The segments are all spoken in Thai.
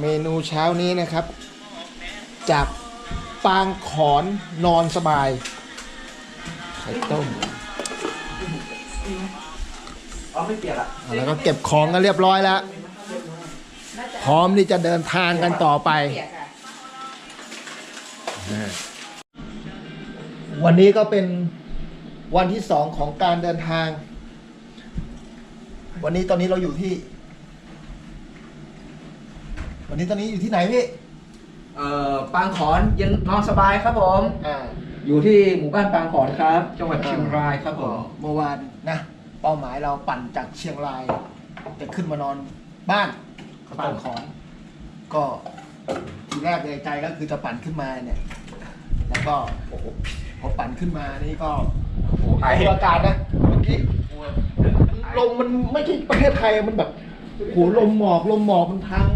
เมนูเช้านี้นะครับ จากปางขอนนอนสบาย ไข่ต้มอ๋อไม่เปียกอะแล้วก็เก็บของกันเรียบร้อยแล้ว พร้อมที่จะเดินทางกันต่อไป วันนี้ก็เป็นวันที่สองของการเดินทาง วันนี้ตอนนี้เราอยู่ที่ วันนี้ตอนนี้อยู่ที่ไหนพี่ เอ่อปางขอนเย็นนอนสบายครับผม อ่าอยู่ที่หมู่บ้านปางขอนครับ จังหวัดเชียงรายครับผม เมื่อวานนะ เป้าหมายเราปั่นจากเชียงราย จะขึ้นมานอนบ้านปางขอน ก็ทีแรกเลยใจก็คือจะปั่นขึ้นมาเนี่ย แล้วก็โอ้โหพอปั่นขึ้นมานี่ก็โอ้โหไอ้ดูอากาศนะเมื่อกี้ลมมันไม่ใช่ประเทศไทยมันแบบโอ้โหลมหมอกลมหมอกมันทาง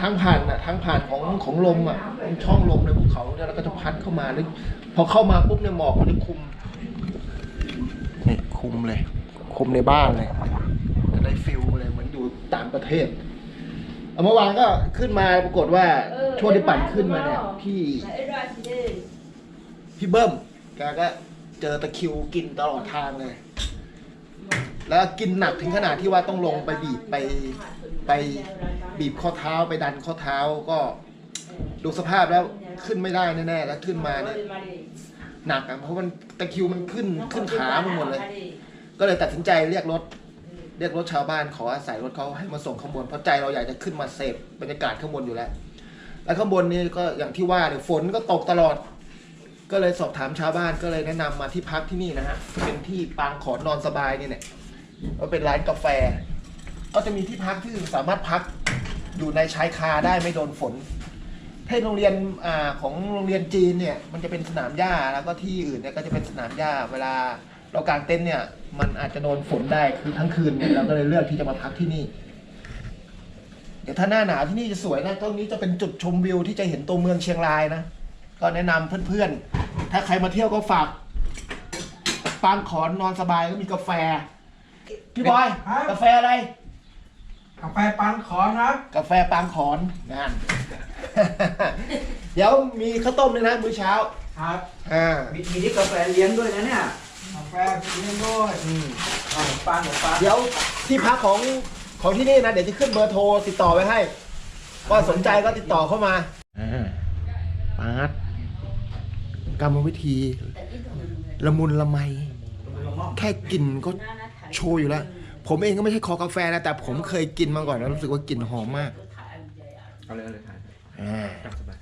ทางผ่านอะทางผ่านของของลมอะมันช่องลมในภูเขาเนี่ยแล้วก็จะพัดเข้ามาแล้วพอเข้ามาปุ๊บเนี่ยหมอกมันจะคุมนี่คุมเลย คุมในบ้านเลยจะได้ฟิลเลยเหมือนอยู่ต่างประเทศเอาเมื่อวานก็ขึ้นมาปรากฏว่าช่วงที่ปั่นขึ้นมาเนี่ยพี่พี่เบิ้มแกก็เจอตะคริวกินตลอดทางเลย แล้วกินหนักถึงขนาดที่ว่าต้องลงไปบีบไปไป บีบข้อเท้าไปดันข้อเท้าก็ดูสภาพแล้วขึ้นไม่ได้แน่ๆแล้วขึ้นมาเนี่ยหนักอะเพราะมันตะคริวมันขึ้นขึ้นขามันหมดเลย ก็เลยตัดสินใจเรียกรถ เรียกรถชาวบ้านขออาศัยรถเขาให้มาส่งข้างบนเพราะใจเราอยากจะขึ้นมาเสพบรรยากาศข้างบนอยู่แล้ว แล้วข้างบนนี่ก็อย่างที่ว่าเนี่ยฝนก็ตกตลอด ก็เลยสอบถามชาวบ้านก็เลยแนะนำมาที่พักที่นี่นะฮะเป็นที่ปางขอนนอนสบายนี่เนี่ยก็เป็นร้านกาแฟ ก็จะมีที่พักที่สามารถพัก อยู่ในชายคาได้ไม่โดนฝนถ้าโรงเรียนอ่าของโรงเรียนจีนเนี่ยมันจะเป็นสนามหญ้าแล้วก็ที่อื่นเนี่ยก็จะเป็นสนามหญ้าเวลาเรากางเต็นท์เนี่ย มันอาจจะโดนฝนได้คือทั้งคืนเนี่ยเราก็เลยเลือกที่จะมาพักที่นี่ เดี๋ยวถ้าหน้าหนาวที่นี่จะสวยนะตรงนี้จะเป็นจุดชมวิวที่จะเห็นตัวเมืองเชียงรายนะก็แนะนำเพื่อนๆ ถ้าใครมาเที่ยวก็ฝากปางขอนนอนสบายก็มีกาแฟพี่บอยครับกาแฟอะไร กาแฟปันขอนครับกาแฟปางขอนงานเดี๋ยวมีข้าวต้มด้วยนะมื้อเช้าครับ อ่ามีมีที่กาแฟเลี้ยงด้วยนะเนี่ยกาแฟกินด้วยอืม เอาขนมปังขนมปังเดี๋ยวที่พักของของที่นี่นะ เดี๋ยวจะขึ้นเบอร์โทรติดต่อไว้ให้ ว่าสนใจก็ติดต่อเข้ามาอ่าปาดกรรมวิธีละมุนละไม แค่กลิ่นก็โชว์อยู่แล้ว ผมเองก็ไม่ใช่คอกาแฟนะ แต่ผมเคยกินมาก่อนแล้วรู้สึกว่ากลิ่นหอมมากเอาเลยเอาเลยถ่ายอ่าตามสบาย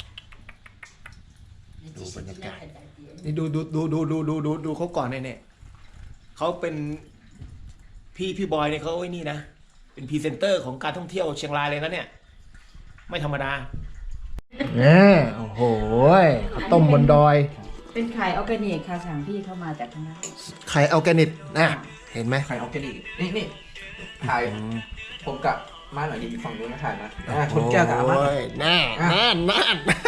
ดูบรรยากาศ นี่ดูดูดูดูดูดูดูดูเขาก่อนเนี่ยเนี่ยเขาเป็นพี่พี่บอยเนี่ยเขาไอ้นี่นะ เป็นพรีเซนเตอร์ของการท่องเที่ยวเชียงรายเลยนะเนี่ย ไม่ธรรมดาเนี่ยโอ้โหข้าวต้มบนดอย เป็นไข่ออร์แกนิกค่ะสั่งพี่เข้ามาจากข้างหน้าไข่ออร์แกนิกนะ เห็นไหมถ่ายออร์แกนิกนี่นี่ถ่ายผมกับมาหน่อยดีฝั่งนู้นนะถ่ายนะอ่าชนแก้วกับอามาหน่อย โอ้ยแน่อะแน่แน่แน่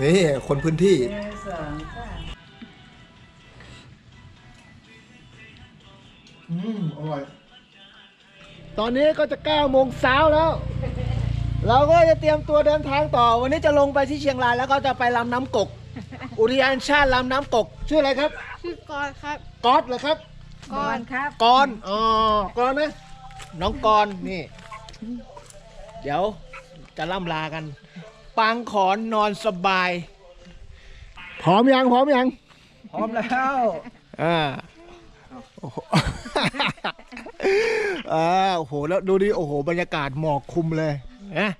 นี่คนพื้นที่ หนึ่งสองสามอืมอร่อย ตอนนี้ก็จะ9โมงเช้าแล้ว เราก็จะเตรียมตัวเดินทางต่อ วันนี้จะลงไปที่เชียงรายแล้วก็จะไปลำน้ำกก อุทยานชาติลำน้ำกก ชื่ออะไรครับ ชื่อกรครับก๊อตเหรอครับ ก่อนครับ กอนอ๋อกอนนะ น้องกอนนี่ เดี๋ยวจะล่ำลากัน ปางขอนนอนสบาย พร้อมยังพร้อมยังพร้อมแล้วอ่าโอ้โห อ่าโอ้โหแล้วดูดิโอ้โหบรรยากาศหมอกคลุมเลยนะ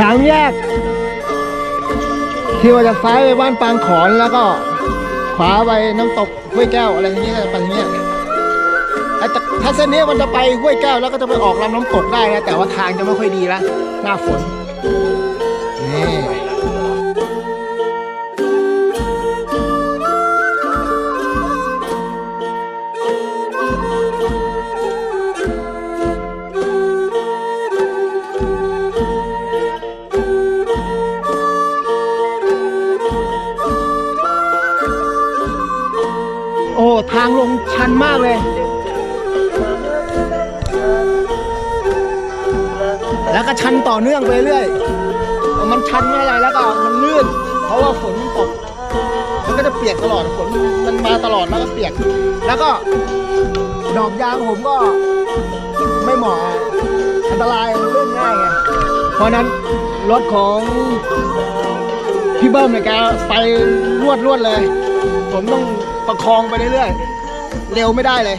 สามแยก ที่ว่าจะซ้ายไปบ้านปางขอนแล้วก็ ขวาไปน้ำตกห้วยแก้วอะไรอย่างเงี้ยไปอย่างเงี้ยไอ้แต่ถ้าเส้นนี้มันจะไปห้วยแก้วแล้วก็จะไปออกลำน้ำตกได้นะแต่ว่าทางจะไม่ค่อยดีละหน้าฝน มันชันไม่อะไรแล้วก็มันลื่น เพราะว่าฝนตก มันก็จะเปียกตลอดฝนมันมาตลอดแล้วก็เปียก แล้วก็ดอกยางผมก็ไม่เหมาะอันตรายมันลื่นง่ายไง เพราะฉะนั้นรถของพี่เบิ้มเนี่ยแกไปรวดรวดเลย ผมต้องประคองไปเรื่อยๆ เร็วไม่ได้เลย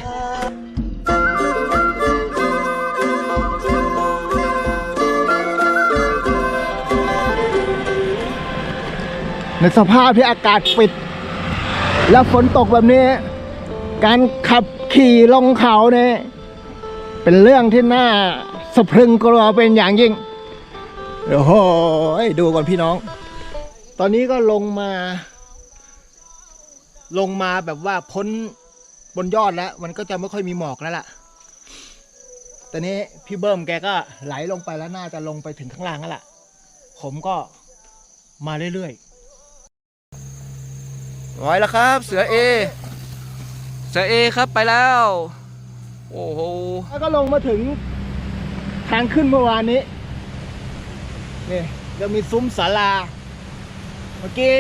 ในสภาพที่อากาศปิด แล้วฝนตกแบบนี้ การขับขี่ลงเขาเนี่ยเป็นเรื่องที่น่าสะพรึงกลัวเป็นอย่างยิ่งโอ้โหดูก่อนพี่น้อง ตอนนี้ก็ลงมา ลงมาแบบว่าพ้นบนยอดแล้ว มันก็จะไม่ค่อยมีหมอกแล้วล่ะตอนนี้พี่เบิ้มแกก็ไหลลงไปแล้วน่าจะลงไปถึงข้างล่างแล้วล่ะ ผมก็มาเรื่อยๆ ร้อยแล้วครับ เสือเอ เสือเอครับไปแล้ว โอ้โห แล้วก็ลงมาถึงทางขึ้นเมื่อวานนี้ นี่จะมีซุ้มศาลา เมื่อกี้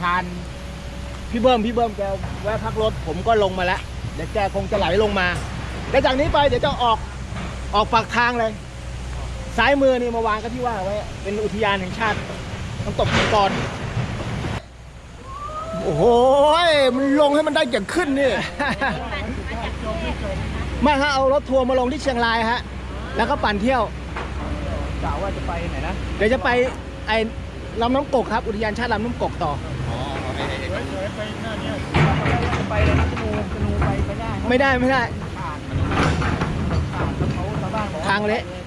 ผ่านพี่เบิ้มพี่เบิ้มแกแวะพักรถผมก็ลงมาแล้ว เดี๋ยวแกคงจะไหลลงมา แล้วจากนี้ไปเดี๋ยวจะออกออกปากทางเลย ซ้ายมือนี่มาวางก็ที่ว่าไว้ เป็นอุทยานแห่งชาติน้ำตกมังกร โอ้โหมันลงให้มันได้อย่างขึ้นนี่ ไม่ฮะเอารถทัวร์มาลงที่เชียงรายฮะ แล้วก็ปั่นเที่ยวกล่าวว่าจะไปไหนนะเดี๋ยวจะไปไอ้ลำน้ำกกครับ อุทยานชาติลำน้ำกกต่อ จะไปเลยนะกนูกนูไปไม่ได้ไม่ได้ไม่ได้ ผ่านเขาชาวบ้านบอกทางเละเล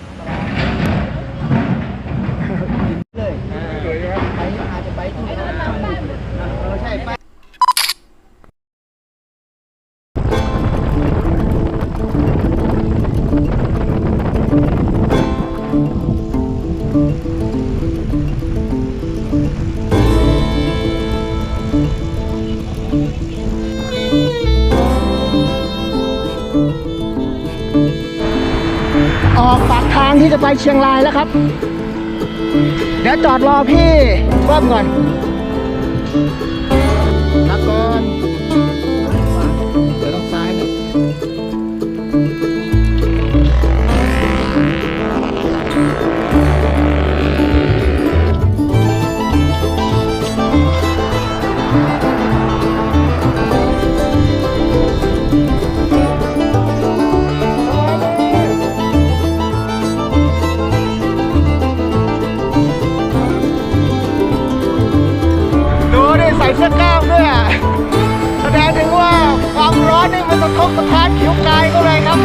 จะไปเชียงรายแล้วครับ เดี๋ยวจอดรอพี่เบิ้มก่อน ส่เสื้อกล้ามด้วยอะแสดงถึงว่าความร้อนนี่มันกระทกระทานผิวกายเขาเลยครับ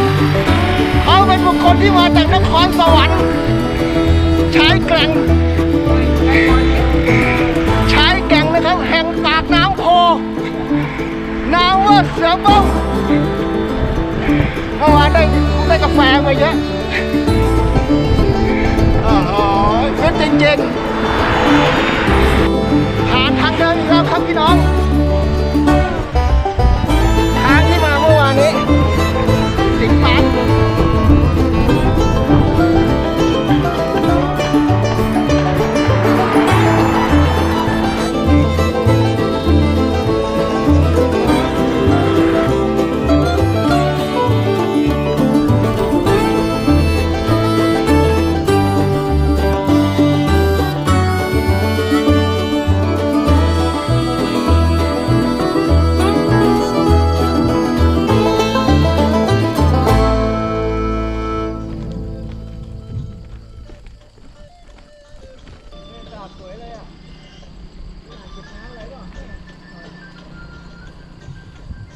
เขาเป็นบุคคลที่มาจากนครสวรรค์ชายแกร่งชายแกร่งนะครับ แห่งปากน้ำโพนามว่าเสือบ้องเมื่อวานได้ได้กาแฟมาเยอะโอ้โหสุดจริงๆ ครับพี่น้อง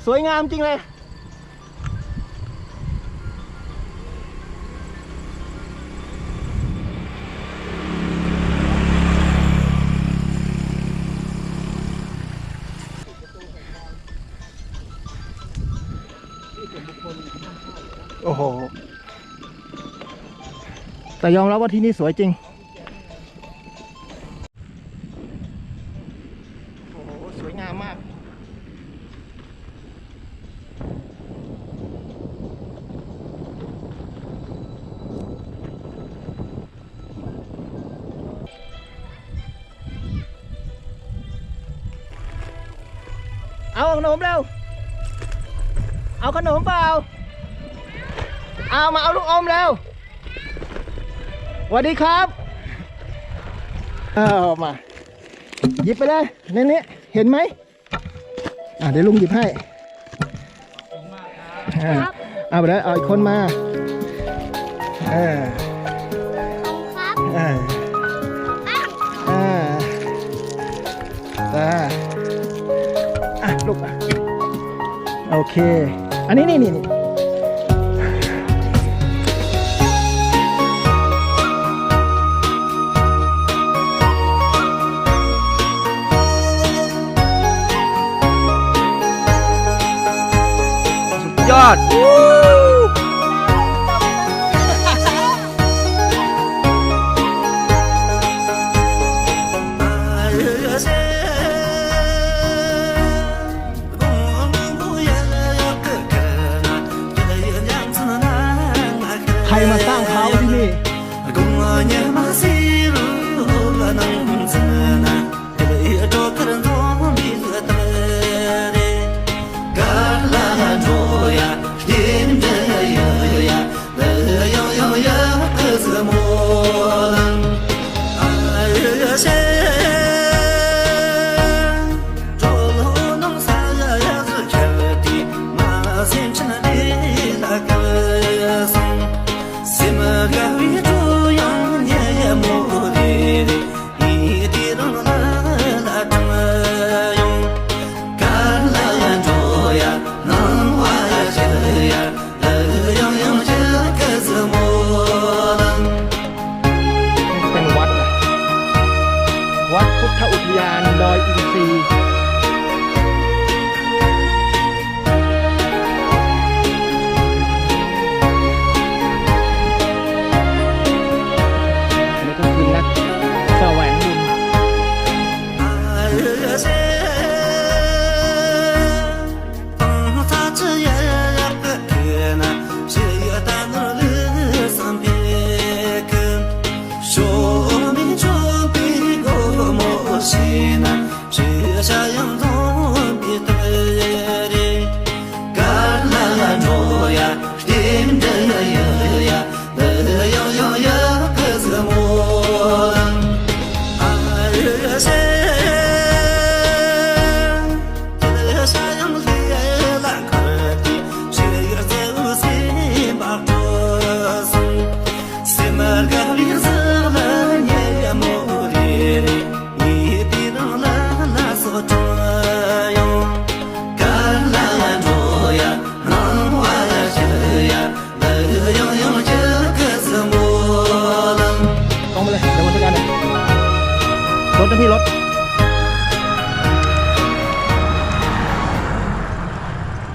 สวยงามจริงเลย โอ้โห แต่ยอมรับว่าที่นี่สวยจริง เอาขนมเร็ว เอาขนมเปล่า เอามาเอาลูกอมเร็วสวัสดีครับเอามา หยิบไปเลยในนี้เห็นไหมอ่าเดี๋ยวลุงหยิบให้อ่าเอาไปเลยเอาอีกคนมาเออเอออ่าอ่าอะ ลูกอะโอเค อันนี้นี่นี่นี่ยอด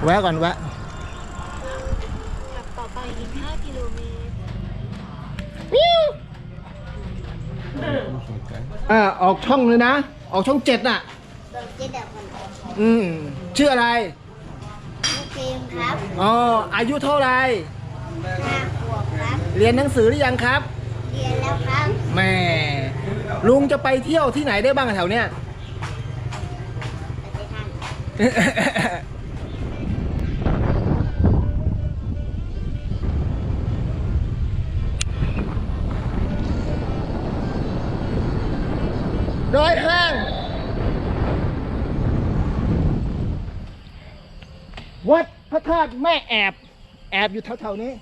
แวะก่อนแวะขับต่อไปอีก 5 กิโลเมตรอ่าออกช่องเลยนะ ออกช่องเจ็ดน่ะ โดนเจ๊ดับมันอืมชื่ออะไรลูกเกมครับอ๋ออายุเท่าไหรห้าขวบครับ เรียนหนังสือหรือยังครับเรียนแล้วครับแหม่ลุงจะไปเที่ยวที่ไหนได้บ้างอะแถวเนี้ยแต่ไปทาง พระธาดแม่แอบ แอบอยู่แถวๆนี้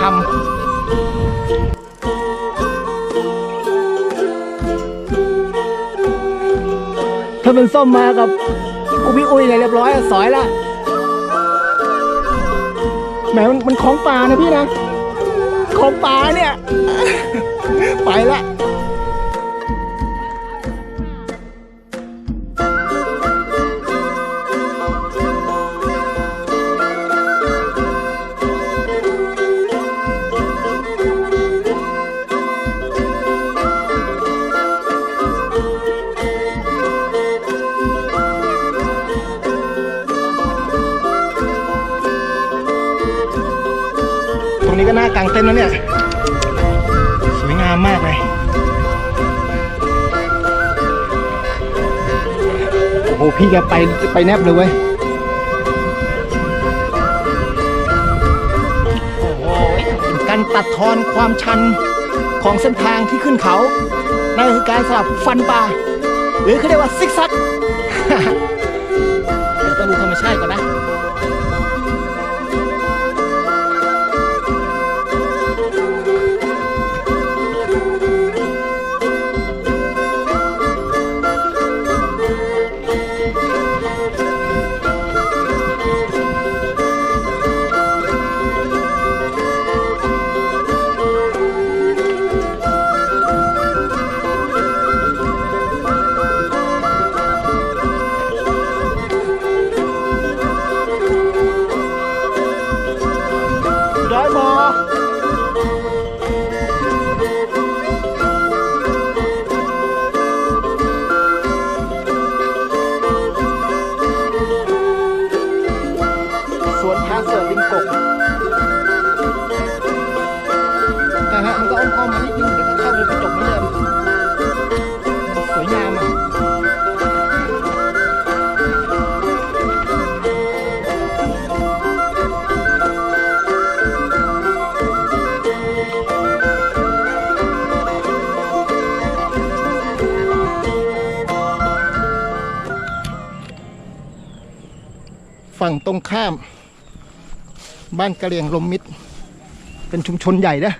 คำถ้าเป็นส้มมากับกูพี่อุ้ยเนี่ยเรียบร้อยอะสอยละแหมมันมันของป่านะพี่นะ ของป่าเนี่ย ไปละ พี่แกไปไปแนบเลยเว้ย โอ้โหเป็นการตัดทอนความชันของเส้นทางที่ขึ้นเขา นั่นก็คือการสลับฟันป่า หรือเขาเรียกว่าซิกซัก เดี๋ยวต้องดูธรรมชาติก่อนนะ ฝั่งตรงข้าม บ้านกะเหรียงลมมิตรเป็นชุมชนใหญ่นะ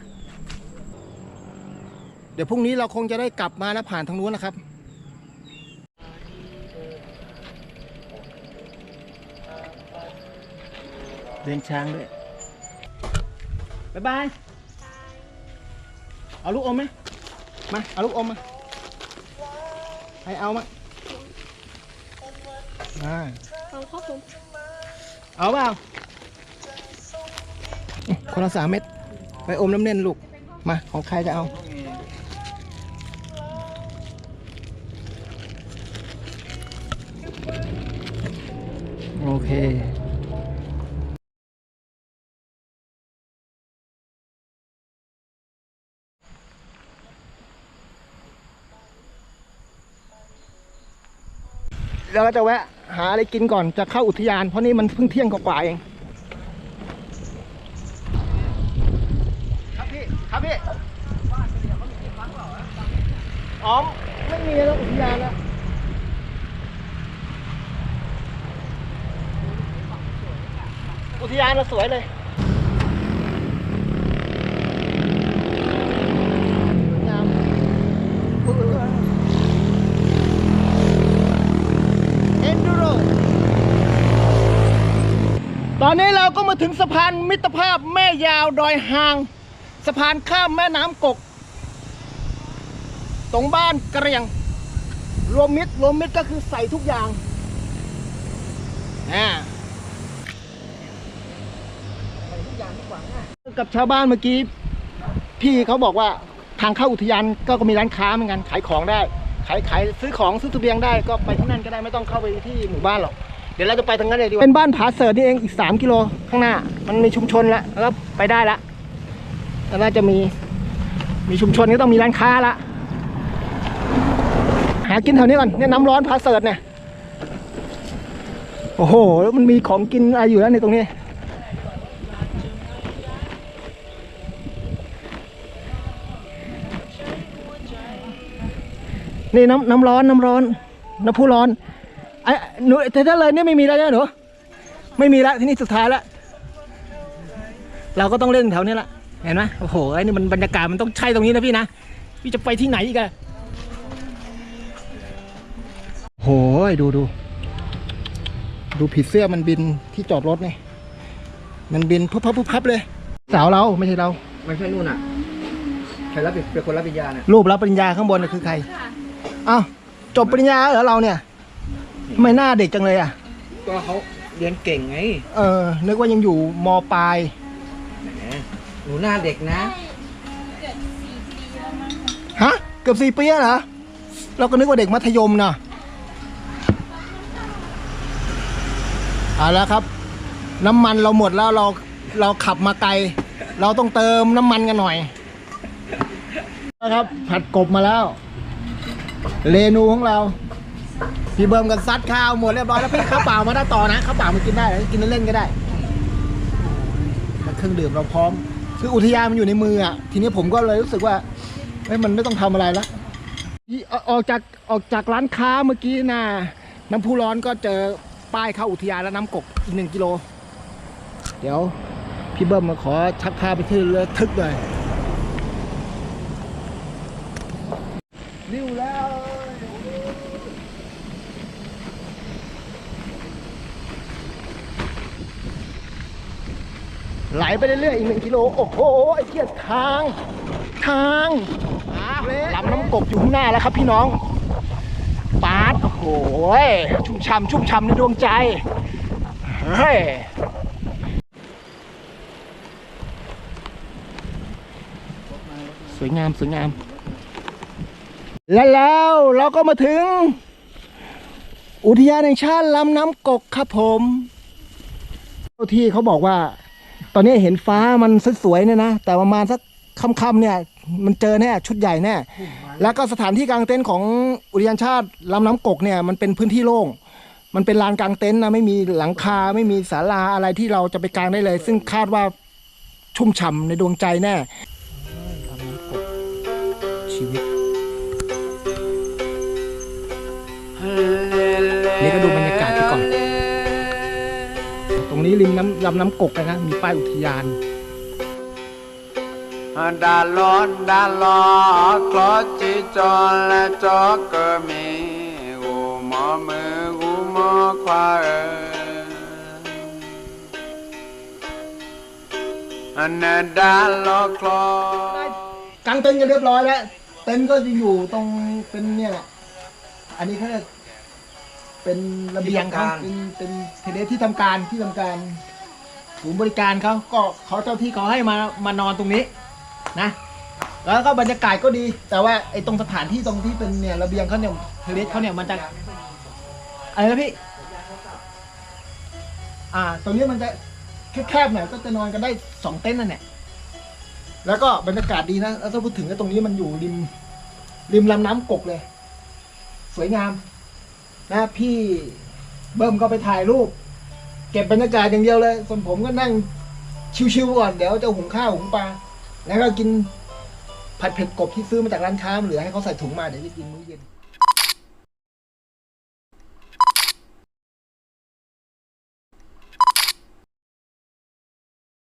เดี๋ยวพรุ่งนี้เราคงจะได้กลับมาแล้วผ่านทางนู้นนะครับเลี้ยงช้างด้วย บ๊ายบาย เอาลูกอมไหม มา เอาลูกอมมา ให้เอามาอ่าเอาครับผม เอาเปล่าคนละสามเม็ดไปอมน้ำเน่นลูก มา ของใครจะเอา โอเคแล้วก็จะแวะ หาอะไรกินก่อนจะเข้าอุทยาน เพราะนี่มันเพิ่งเที่ยงกว่าเอง ครับพี่ ครับพี่อ๋อไม่มีแล้วอุทยานแล้วอุทยานเราสวยเลย งามเอ็นดูโรตอนนี้เรา ก็มาถึงสะพานมิตรภาพแม่ยาวดอยหาง สะพานข้ามแม่น้ำกก ตรงบ้านกระเรียง รวมมิตรรวมมิตรก็คือใส่ทุกอย่างอ่าใส่ทุกอย่างดีกว่าง่ายกับชาวบ้านเมื่อกี้ พี่เขาบอกว่าทางเข้าอุทยานก็มีร้านค้าเหมือนกันขายของได้ ขายขายซื้อของซื้อเสบียงได้ก็ไปที่นั่นก็ได้ไม่ต้องเข้าไปที่หมู่บ้านหรอก ดี๋ยวเราจะไปทางนั้นเลยดีกว่าเป็นบ้านผาเสิร์ตนี่เองอีก 3 กิโลข้างหน้า มันมีชุมชนแล้วแล้วก็ไปได้ละแล้วน่าจะมีมีชุมชนก็ต้องมีร้านค้าละหากินแถวนี้ก่อนเนี่ยน้ำร้อนพาเสิร์ตเนี่ยโอ้โหแล้วมันมีของกินอะไรอยู่แล้วในตรงนี้นี่น้ำน้ำร้อนน้ำร้อนน้ำพุร้อน ไอ้หนูแต่ถ้าเลยเนี่ยไม่มีแล้วใช่ไหมหนูไม่มีแล้วที่นี่สุดท้ายแล้วเราก็ต้องเล่นแถวนี้แหละเห็นไหมโอ้โหไอ้นี่มันบรรยากาศมันต้องใช่ตรงนี้นะพี่นะพี่จะไปที่ไหนอีกอะโหยดูดูดูผีเสื้อมันบินที่จอดรถเนี่ยมันบินพุบพับพุบพับเลย สาวเราไม่ใช่เราไม่ใช่นู่นอะใครรับผิดเป็นคนรับปริญญาเนี่ยรูปรับปริญญาข้างบนน่ะคือใครอ้าวจบปริญญาเหรอเราเนี่ย ทำไมหน้าเด็กจังเลยอะ ก็เขาเรียนเก่งไงเออ นึกว่ายังอยู่มปลาย แหมหนูหน้าเด็กนะ ฮะ เกือบสี่ปีแล้วเหรอ เราก็นึกว่าเด็กมัธยมนะเอาแล้วครับ น้ำมันเราหมดแล้วเราเราขับมาไกล เราต้องเติมน้ำมันกันหน่อยนะครับ ผัดกบมาแล้ว เรนูของเรา พี่เบิร์มกันซัดข้าวหมดเรียบร้อยแล้วพี่ข้าวเปล่ามาได้ต่อนะข้าวเปล่ามันกินได้นะกินเล่นๆก็ได้แล้วเครื่องดื่มเราพร้อม คืออุทยานมันอยู่ในมืออะทีนี้ผมก็เลยรู้สึกว่าเอ้ยมันไม่ต้องทำอะไรละออออกจากออกจากร้านค้าเมื่อกี้นะน้ำพุร้อนก็เจอป้ายเข้าอุทยานแล้วน้ำกกอีกหนึ่งกิโล เดี๋ยวพี่เบิ้มมาขอชักพาไปที่เรือทึกเลยริ้วแล้ว ไหลไปเรื่อยๆอีกหนึ่งกิโล โอ้โห ไอ้เกียทาง ทางลำน้ำกบอยู่ข้างหน้าแล้วครับพี่น้องปาดโอ้โหชุ่มช่ำชุ่มช่ำในดวงใจ เฮ้ยสวยงามสวยงาม และแล้วเราก็มาถึง อุทยานแห่งชาติลำน้ำกกครับผมเจ้าที่เขาบอกว่า ตอนนี้เห็นฟ้ามันสวยๆเนี่ยนะ แต่ประมาณสักค่ำๆเนี่ย มันเจอแน่ชุดใหญ่แน่ แล้วก็สถานที่กางเต็นท์ของอุทยานชาติลำน้ำกกเนี่ยมันเป็นพื้นที่โล่ง มันเป็นลานกางเต็นท์นะไม่มีหลังคาไม่มีศาลาอะไรที่เราจะไปกางได้เลย ซึ่งคาดว่าชุ่มฉ่ำในดวงใจแน่ลำน้ำกกชีวิต งนี้ริมน้ำลำน้ำกกนะ มีป้ายอุทยานดาลอนดาลอคลอจิจอนและจอกเกมีกูมอมือกูมอควาเออันนดาลอคลอกางเต็นท์กันเรียบร้อยแล้ว เต็นท์ก็จะอยู่ตรงเป็นเนี่ยแหละอันนี้เขา เรียกเป็นระเบียงเขาเป็นเป็นเทเลที่ทำการที่ทำการศูนย์บริการเขาก็เขาเจ้าที่เขาให้มามานอนตรงนี้นะ แล้วก็บรรยากาศก็ดี แต่ว่าไอ้ตรงสถานที่ตรงที่เป็นเนี่ยระเบียงเขาเนี่ยเทเลเขาเนี่ยมันจะอะไรนะพี่ อ่า ตรงนี้มันจะแคบๆหน่อยก็จะนอนกันได้สองเต็นท์นั่นแหละแล้วก็บรรยากาศดีนะแล้วถ้าพูดถึงก็ตรงนี้มันอยู่ริม ริมลำน้ำกกเลย สวยงาม นะพี่เบิ้มก็ไปถ่ายรูป เก็บบรรยากาศอย่างเดียวเลย ส่วนผมก็นั่งชิวๆก่อนเดี๋ยวจะหุงข้าวหุงปลาแล้วก็กินผัดเผ็ดกบที่ซื้อมาจากร้านค้าเหลือให้เขาใส่ถุงมาเดี๋ยวจะกินมื้อเย็น